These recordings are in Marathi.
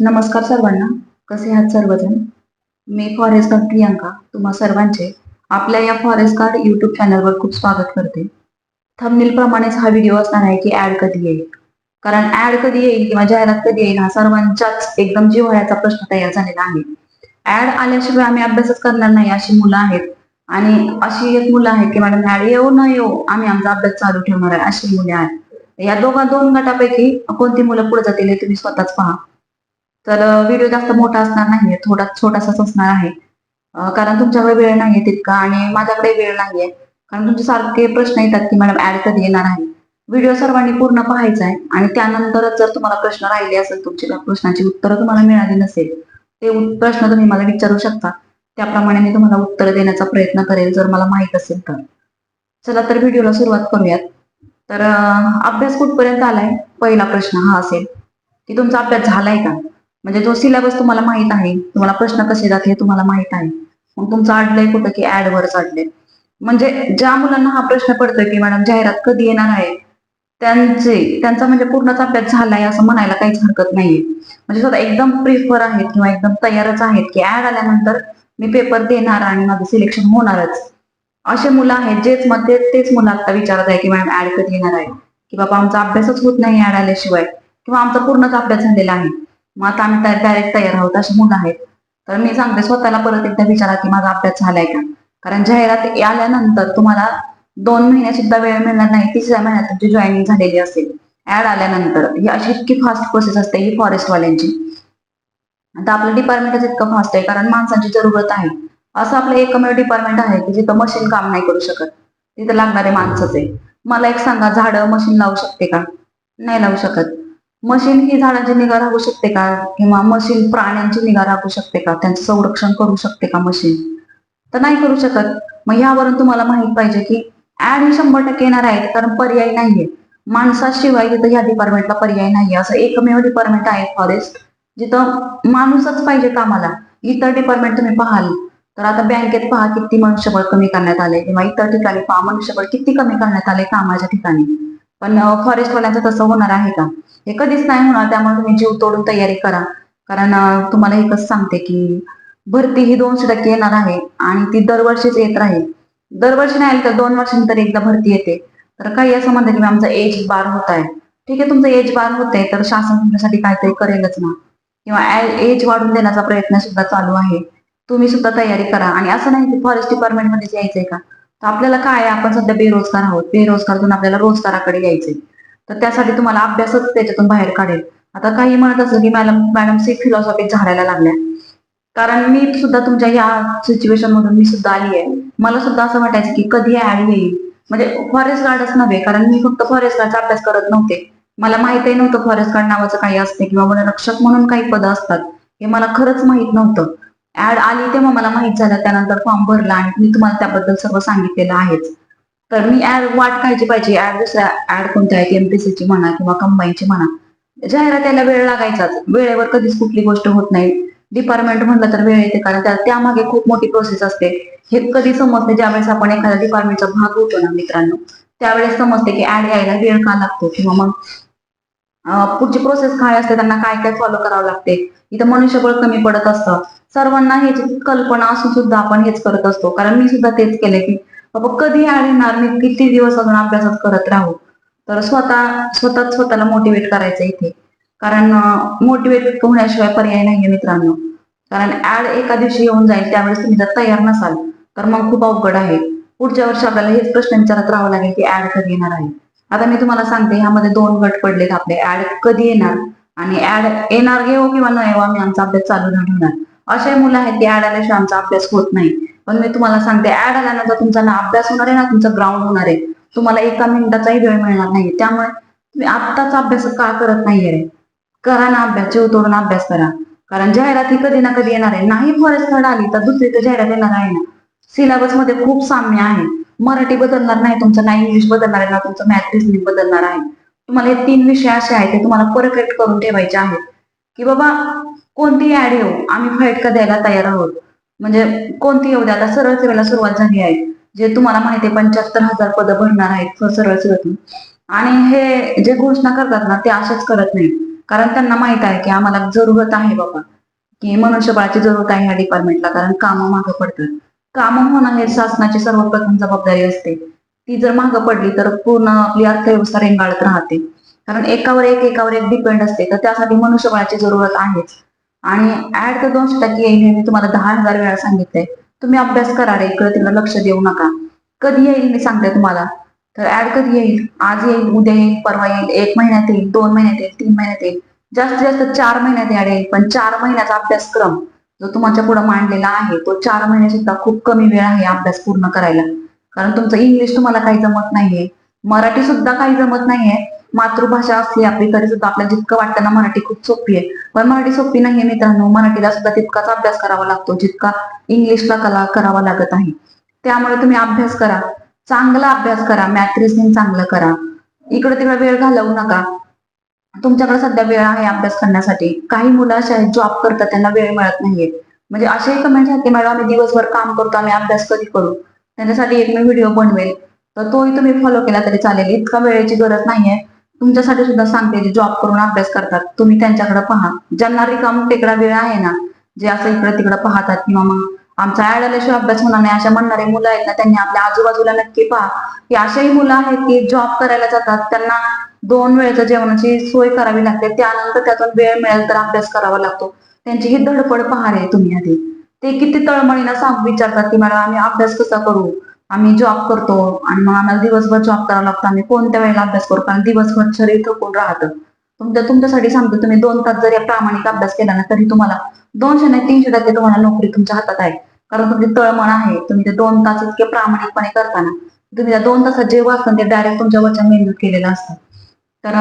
नमस्कार सर्वांना. कसे आहात सर्वजण? मी फॉरेस्ट गार्ड प्रियांका. तुम्हा सर्वांचे आपल्या या फॉरेस्ट गार्ड युट्यूब चॅनलवर खूप स्वागत करते. थंबनेल प्रमाणेच हा व्हिडिओ असणार आहे की ऍड कधी येईल. कारण ऍड कधी येईल किंवा जाहिरात कधी येईल हा सर्वांच्याच एकदम जिव्हाळ्याचा प्रश्न तयार झालेला आहे. ऍड आल्याशिवाय आम्ही अभ्यासच करणार नाही अशी मुलं आहेत. आणि अशी एक मुलं आहेत की मॅडम ऍड येऊ न येऊ आम्ही आमचा अभ्यास चालू ठेवणार आहे अशी मुले आहेत. या दोघा दोन गटापैकी कोणती मुलं पुढे जातील हे तुम्ही स्वतःच पहा. तर व्हिडिओ जास्त मोठा असणार नाहीये. थोडा छोटासाच असणार आहे. कारण तुमच्याकडे वेळ नाहीये तितका आणि माझ्याकडे वेळ नाहीये. कारण तुमचे सारखे प्रश्न येतात की मॅडम ऍड कधी येणार आहे? व्हिडिओ सर्वांनी पूर्ण पाहायचा आहे आणि त्यानंतरच जर तुम्हाला प्रश्न राहिले असेल तुमची प्रश्नाची उत्तरं तुम्हाला मिळाली नसेल ते प्रश्न तुम्ही मला विचारू शकता. त्याप्रमाणे मी तुम्हाला उत्तर देण्याचा प्रयत्न करेल जर मला माहीत असेल तर. चला तर व्हिडिओला सुरुवात करूयात. तर अभ्यास कुठपर्यंत आलाय? पहिला प्रश्न हा असेल. की तुमचा अभ्यास झालाय का? म्हणजे जो सिलेबस तुम्हाला माहीत आहे तुम्हाला प्रश्न कसे जात हे तुम्हाला माहीत आहे. मग तुमचं अडलंय कुठं की ऍड वर अडलंय म्हणजे ज्या मुलांना हा प्रश्न पडतोय की मॅडम जाहिरात कधी येणार आहे त्यांचे त्यांचा म्हणजे पूर्णच अभ्यास झालाय असं म्हणायला काहीच हरकत नाहीये. म्हणजे स्वतः एकदम प्रिफर आहेत किंवा एकदम तयारच आहेत की ऍड आल्यानंतर मी पेपर देणार आणि माझं सिलेक्शन होणारच. असे मुलं आहेत जेच मध्ये तेच मुलं आता विचारत आहे की मॅडम ऍड कधी येणार आहे? की बाबा आमचा अभ्यासच होत नाही ऍड आल्याशिवाय. किंवा आमचा पूर्णच अभ्यास झालेला आहे. मग आता आम्ही डायरेक्ट तयार आहोत अशी मुलं आहेत. तर मी सांगते स्वतःला परत एकदा विचारा की माझा अभ्यास झालाय का? कारण जाहिरात आल्यानंतर तुम्हाला दोन महिने सुद्धा वेळ मिळणार नाही तिसऱ्या महिन्यात तुमची जॉईनिंग झालेली असेल. ऍड आल्यानंतर ही अशी इतकी फास्ट प्रोसेस असते ही फॉरेस्टवाल्यांची आता आपलं डिपार्टमेंटच इतकं फास्ट आहे कारण माणसांची जरूरत आहे. असं आपलं एकमेव डिपार्टमेंट आहे की जिथं मशीन काम नाही करू शकत. तिथं लागणारे माणसंच आहे. मला एक सांगा झाडं मशीन लावू शकते का? नाही लावू शकत. मशीन ही झाडांची निगा राखू शकते का? किंवा मशीन प्राण्यांची निगा राखू शकते का? त्यांचं संरक्षण करू शकते का मशीन? तर नाही करू शकत. मग यावरून तुम्हाला माहीत पाहिजे की ऍड ही शंभर टक्के येणार आहे कारण पर्याय नाहीये. माणसाशिवाय तिथं ह्या डिपार्टमेंटला पर्याय नाहीये. असं एकमेव डिपार्टमेंट आहे फॉरेस्ट जिथं माणूसच पाहिजे कामाला इतर डिपार्टमेंट तुम्ही पाहाल. तर आता बँकेत पहा किती मनुष्यबळ कमी करण्यात आले किंवा इतर ठिकाणी पहा मनुष्यबळ किती कमी करण्यात आले कामाच्या ठिकाणी. पण फॉरेस्टवाल्यांचं तसं होणार आहे का? हे कधीच नाही होणार त्यामुळे तुम्ही जीव तोडून तयारी करा. कारण तुम्हाला एकच सांगते की भरती ही दोनशे टक्के येणार आहे आणि ती दरवर्षीच येत राहील. दरवर्षी नाही आली तर दोन वर्षांनी तरी एकदा भरती येते. तर काही असं म्हणतं की आमचा एज बार होत आहे. ठीक आहे तुमचं एज बार होत आहे तर शासन तुमच्यासाठी काहीतरी करेलच ना. किंवा एज वाढून देण्याचा प्रयत्न सुद्धा चालू आहे. तुम्ही सुद्धा तयारी करा. आणि असं नाही की फॉरेस्ट डिपार्टमेंटमध्येच यायचंय का? तर आपल्याला काय आपण सध्या बेरोजगार आहोत. बेरोजगारातून आपल्याला रोजगाराकडे यायचंय. तर त्यासाठी तुम्हाला अभ्यासच त्याच्यातून बाहेर काढेल. आता काही म्हणत असं की मॅडम मॅडम सी फिलॉसॉफी झाडायला लागल्या. कारण मी सुद्धा तुमच्या या सिच्युएशन मधून मी सुद्धा आली आहे. मला सुद्धा असं वाटायचं की कधी ऍड येईल म्हणजे फॉरेस्ट गार्डच नव्हे कारण मी फक्त फॉरेस्ट गार्डचा अभ्यास करत नव्हते. मला माहितही नव्हतं फॉरेस्ट गार्ड नावाचं काही असते किंवा वनरक्षक म्हणून काही पदं असतात. हे मला खरंच माहीत नव्हतं. ऍड आली तेव्हा मला माहीत झालं त्यानंतर फॉर्म भरला आणि मी तुम्हाला त्याबद्दल सर्व सांगितलेलं आहेच. तर मी ऍड वाट खायची पाहिजे. ऍड दुसऱ्या ऍड कोणत्या आहेत? एमपीसीची म्हणा किंवा कंबाईनची म्हणा. जाहिरात वेळ लागायचाच. वेळेवर कधीच कुठली गोष्ट होत नाही. डिपार्टमेंट म्हणलं तर वेळ येते कारण त्या- त्यामागे खूप मोठी प्रोसेस असते. हे कधी समजते? ज्यावेळेस आपण एखाद्या डिपार्टमेंटचा भाग होतो ना मित्रांनो त्यावेळेस समजते की ऍड यायला वेळ का लागतो? किंवा मग पुढची प्रोसेस काय असते? त्यांना काय काय फॉलो करावं लागते? इथं मनुष्यबळ कमी पडत असतं. सर्वांना ह्याची कल्पना असून सुद्धा आपण हेच करत असतो. कारण मी सुद्धा तेच केलंय की बाबा कधी ऍड येणार मी? किती दिवस अजून अभ्यासात करत राहू? तर स्वतः स्वतःच स्वतःला मोटिवेट करायचं इथे. कारण मोटिवेट होण्याशिवाय पर्याय नाहीये मित्रांनो. कारण ऍड एका दिवशी येऊन जाईल त्यावेळेस तुम्ही जर तयार नसाल तर मग खूप अवघड आहे. पुढच्या वर्षी आपल्याला हेच प्रश्न विचारत राहावं लागेल की ऍड कधी येणार आहे? आता मी तुम्हाला सांगते ह्यामध्ये दोन गट पडलेत आपले. ऍड कधी येणार? आणि ऍड येणार घेऊ किंवा न येऊ हो, आम्ही आमचा अभ्यास चालू न ठेवणार. असे मुलं आहेत की ऍड आल्याशिवाय आमचा अभ्यास होत नाही. पण मी तुम्हाला सांगते ऍड आल्यानंतर तुमचा ना अभ्यास होणार आहे ना तुमचा ग्राउंड होणार आहे तुम्हाला एका मिनिटाचाही वेळ मिळणार नाही. त्यामुळे तुम्ही आत्ताच अभ्यास का करत नाहीये? रे करा ना अभ्यास जीव तोडून अभ्यास करा. कारण जाहिरात ही कधी ना कधी येणार आहे. नाही फॉरेस्ट कार्ड आली तर दुसरी तर जाहिरात येणार आहे ना. सिलेबसमध्ये खूप साम्य आहे. मराठी बदलणार नाही तुमचं ना इंग्लिश बदलणार आहे ना तुमचं मॅथ रिझनिंग बदलणार आहे. तुम्हाला हे तीन विषय असे आहेत ते तुम्हाला परफेक्ट करून ठेवायचे आहेत. की बाबा कोणती ऍड येऊ आम्ही फाईट का द्यायला तयार आहोत. म्हणजे कोणती येऊ द्या आता सरळ सेवेला सुरुवात झाली आहे. जे तुम्हाला माहिती आहे पंच्याहत्तर हजार पदं भरणार आहेत सरळ सेवेतून आणि हे जे घोषणा करतात ना ते असेच करत नाही कारण त्यांना माहीत आहे की आम्हाला जरूरत आहे बाबा. की मनुष्यबळाची जरूरत आहे ह्या डिपार्टमेंटला कारण कामं मागं पडतात. कामं होणं हे शासनाची सर्वप्रथम जबाबदारी असते. ती जर मागं पडली तर पूर्ण आपली अर्थव्यवस्था रेंगाळत राहते. कारण एकावर एक एकावर एक डिपेंड असते. तर त्यासाठी मनुष्यबळाची जरूरत आहेच. आणि ऍड तर दोनशे टक्के येईल मी तुम्हाला दहा हजार वेळा सांगितलंय. तुम्ही अभ्यास करा रे इकडे तिकडे लक्ष देऊ नका. कधी येईल मी सांगते तुम्हाला. तर ऍड कधी येईल? आज येईल उद्या येईल परवा येईल एक महिन्यात येईल दोन महिन्यात येईल तीन महिन्यात येईल. जास्तीत जास्त चार महिन्यात ऍड येईल पण चार महिन्याचा अभ्यासक्रम जो तुमच्यापुढे मांडलेला आहे तो चार महिने सुद्धा खूप कमी वेळ आहे अभ्यास पूर्ण करायला. कारण तुमचं इंग्लिश तुम्हाला काही जमत नाहीये. मराठी सुद्धा काही जमत नाहीये. मातृभाषा असली आपली तरी सुद्धा आपल्याला जितकं वाटतं ना मराठी खूप सोपी आहे. पण मराठी सोपी नाहीये मित्रांनो. मराठीला सुद्धा तितकाच अभ्यास करावा लागतो जितका इंग्लिशला कला करावा लागत आहे. त्यामुळे तुम्ही अभ्यास करा. चांगला अभ्यास करा. मॅथ चांगलं करा. इकडे तिकडे वेळ घालवू नका. तुमच्याकडे सध्या वेळ आहे अभ्यास करण्यासाठी. काही मुलं असे आहेत जॉब करतात त्यांना वेळ मिळत नाहीये. म्हणजे असेही कमेंट आहेत की मॅडम आम्ही दिवसभर काम करतो आम्ही अभ्यास कधी करू? त्यांच्यासाठी एक मी व्हिडिओ बनवेल. तर तोही तुम्ही फॉलो केला तरी चालेल. इतका वेळेची गरज नाहीये. तुमच्यासाठी सुद्धा सांगते जे जॉब करून अभ्यास करतात. तुम्ही त्यांच्याकडे पहा. ज्यांना रिकाम टेकडा वेळ आहे ना जे असं इकडे तिकडे पाहतात किंवा मग आमचा ऍड अभ्यास होणार नाही अशा म्हणणारे मुलं आहेत ना त्यांनी आपल्या आजूबाजूला नक्की पहा. की अशाही मुलं आहेत की जॉब करायला जातात त्यांना दोन वेळेच्या जेवणाची सोय करावी लागते त्यानंतर त्यातून वेळ मिळेल तर अभ्यास करावा लागतो. त्यांची ही धडपड पहा रे तुम्ही आधी. ते किती तळमळीनं सांग विचारतात की मॅडम आम्ही अभ्यास कसा करू? आम्ही जॉब करतो आणि मग आम्हाला दिवसभर जॉब करावा लागतो. आम्ही कोणत्या वेळेला अभ्यास करू? कारण दिवसभर शरीर थकून राहतं. तुमच्या तुमच्यासाठी सांगतो तुम्ही दोन तास जरी प्रामाणिक अभ्यास केला ना तरी तुम्हाला दोनशे नाही तीनशे टक्के तुम्हाला नोकरी तुमच्या हातात आहे. कारण तुमची तळमळ आहे. तुम्ही ते दोन तास इतके प्रामाणिकपणे करताना तुम्ही त्या दोन तासात जे वाचता ते डायरेक्ट तुमच्या वचन मेहनत केलेलं असतं. तर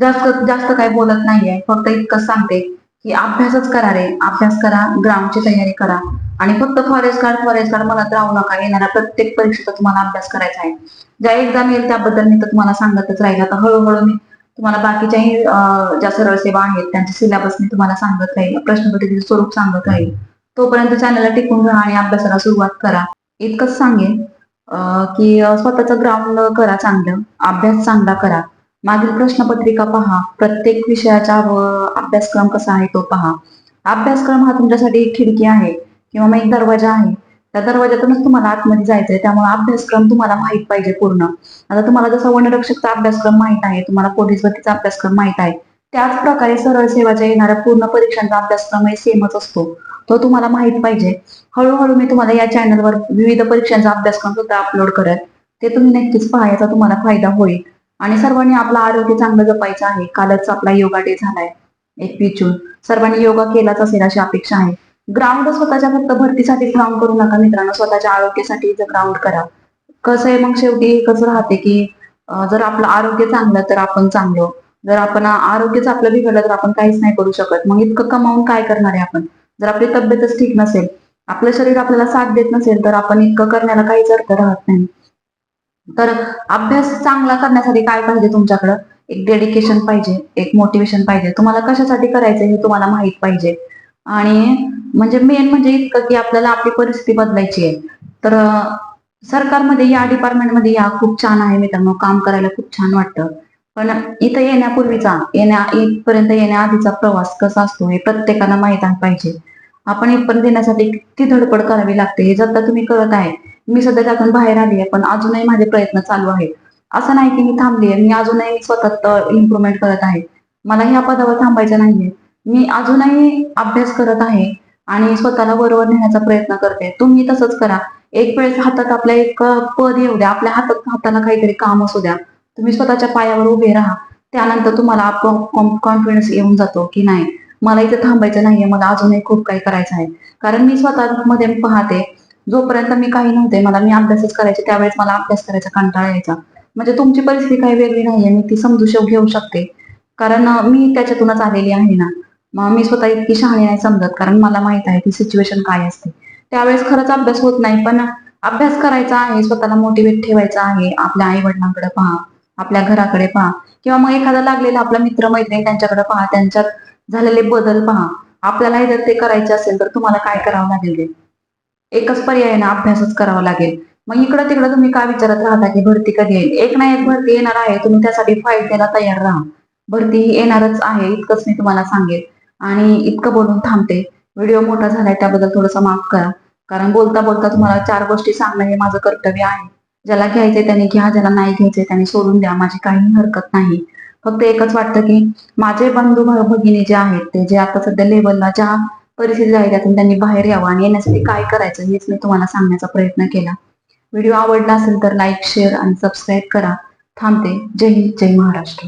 जास्त जास्त काही बोलत नाहीये. फक्त इतकंच सांगते. की अभ्यासच करा रे. अभ्यास करा ग्रामची तयारी करा. आणि फक्त फॉरेस्ट गार्ड फॉरेस्ट गार्ड मला राहू नका. येणाऱ्या प्रत्येक परीक्षेचा तुम्हाला अभ्यास करायचा आहे. ज्या एक्झाम येईल त्याबद्दल मी तर तुम्हाला सांगतच राहील आता हळूहळू मी तुम्हाला बाकीच्याही ज्या सरळ सेवा आहेत त्यांचे सिलेबस मी तुम्हाला सांगत राहील प्रश्नपत्रिकेचे स्वरूप सांगत राहील तोपर्यंत चॅनलला टिकून राहा आणि अभ्यासाला सुरुवात करा. इतकंच सांगेन की स्वतःचं ग्राउंड करा चांगलं. अभ्यास चांगला करा. मागील प्रश्नपत्रिका पहा. प्रत्येक विषयाचा अभ्यासक्रम कसा आहे तो पहा. अभ्यासक्रम हा तुमच्यासाठी एक खिडकी आहे किंवा मग एक दरवाजा आहे. त्या दरवाज्यातूनच तुम्हाला आतमध्ये जायचंय. त्यामुळे अभ्यासक्रम तुम्हाला माहीत पाहिजे पूर्ण. आता तुम्हाला जसा वनरक्षकचा अभ्यासक्रम माहीत आहे तुम्हाला पोलीस भरतीचा अभ्यासक्रम माहीत आहे. त्याच प्रकारे सरळ सेवाच्या येणाऱ्या पूर्ण परीक्षांचा अभ्यासक्रम हे सेमच असतो. तो तुम्हाला माहीत पाहिजे. हळूहळू मी तुम्हाला या चॅनलवर विविध परीक्षांचा अभ्यासक्रम सुद्धा अपलोड करेल. ते तुम्ही नक्कीच पहा याचा तुम्हाला फायदा होईल. आणि सर्वांनी आपलं आरोग्य चांगलं जपायचं आहे. कालच आपला योगा डे झालाय. एकवीस जून सर्वांनी योगा केलाच असेल अशी अपेक्षा आहे. ग्राउंड स्वतःच्या फक्त भरतीसाठी ग्राउंड करू नका मित्रांनो. स्वतःच्या आरोग्यासाठी ग्राउंड करा. कसं आहे मग शेवटी? एकच राहते की जर आपलं आरोग्य चांगलं तर आपण चांगलो. जर आपण आरोग्यच आपलं बिघडलं तर आपण काहीच नाही करू शकत. मग इतकं कमावून काय करणार आहे आपण? जर आपली तब्येतच ठीक नसेल आपलं शरीर आपल्याला साथ देत नसेल तर आपण इतकं करण्याला काहीच अर्थ राहत नाही. तर अभ्यास चांगला करण्यासाठी काय पाहिजे तुमच्याकडं? एक डेडिकेशन पाहिजे एक मोटिवेशन पाहिजे. तुम्हाला कशासाठी करायचं हे तुम्हाला माहीत पाहिजे. आणि म्हणजे मेन म्हणजे इतकं की आपल्याला आपली परिस्थिती बदलायची आहे. तर सरकारमध्ये या डिपार्टमेंटमध्ये या खूप छान आहे मित्रांनो. काम करायला खूप छान वाटतं. पण इथं येण्यापूर्वीचा येण्या इथपर्यंत येण्याआधीचा प्रवास कसा असतो हे प्रत्येकाला माहीत आहे पाहिजे. आपण इथपर्यंत येण्यासाठी किती धडपड करावी लागते. हे जर तुम्ही करत आहे मी सध्या त्यातून बाहेर आली आहे पण अजूनही माझे प्रयत्न चालू आहेत. असं नाही की मी थांबली आहे मी अजूनही स्वतः इम्प्रुव्हमेंट करत आहे. मला ह्या पदावर थांबायचं नाहीये. मी अजूनही अभ्यास करत आहे आणि स्वतःला बरोबर नेण्याचा प्रयत्न करते. तुम्ही तसंच करा. एक वेळेस हातात आपल्या एक पद येऊ द्या. आपल्या हातात हाताला काहीतरी काम असू द्या. तुम्ही स्वतःच्या पायावर उभे राहा. त्यानंतर तुम्हाला कॉन्फिडन्स येऊन जातो की नाही मला इथे थांबायचं नाहीये. मला अजूनही खूप काही करायचं आहे. कारण मी स्वतः मध्ये पाहते जोपर्यंत मी काही नव्हते मला मी अभ्यासच करायचे त्यावेळेस मला अभ्यास करायचा कंटाळा यायचा. म्हणजे तुमची परिस्थिती काही वेगळी नाहीये मी ती समजू शक घेऊ शकते. कारण मी त्याच्यातूनच आलेली आहे ना. मग मी स्वतः इतकी शहाणी नाही समजत कारण मला माहीत आहे ती सिच्युएशन काय असते. त्यावेळेस खरंच अभ्यास होत नाही पण अभ्यास करायचा आहे स्वतःला मोटिवेट ठेवायचा आहे आपल्या आई वडिलांकडे पहा आपल्या घराकडे पहा. किंवा मग एखादा लागलेला आपला मित्र मैत्रीण त्यांच्याकडे पहा त्यांच्यात झालेले बदल पहा. आपल्यालाही जर ते करायचे असेल तर तुम्हाला काय करावं लागेल एकच पर्याय ना अभ्यासच करावा लागेल. मग इकडं तिकडं तुम्ही काय विचारत राहता की भरती कधी येईल एक ना एक भरती येणार आहे तुम्ही त्यासाठी फाईट द्यायला तयार राहा. भरती ही येणारच आहे इतकंच मी तुम्हाला सांगेल. आणि इतकं बोलून थांबते. व्हिडिओ मोठा झालाय त्याबद्दल थोडंसं माफ करा. कारण बोलता बोलता तुम्हाला चार गोष्टी सांगणं हे माझं कर्तव्य आहे. ज्याला घ्यायचंय त्याने घ्या ज्याला नाही घ्यायचंय त्याने सोडून द्या. माझी काही हरकत नाही. फक्त एकच वाटतं की माझे बंधू भगिनी जे आहेत ते जे आता सध्या लेवलला ज्या परिस्थिती आहे त्यातून त्यांनी बाहेर यावं आणि येण्यासाठी काय करायचं हेच मी तुम्हाला सांगण्याचा प्रयत्न केला. व्हिडिओ आवडला असेल तर लाईक शेअर आणि सबस्क्राईब करा. थांबते. जय हिंद जय महाराष्ट्र.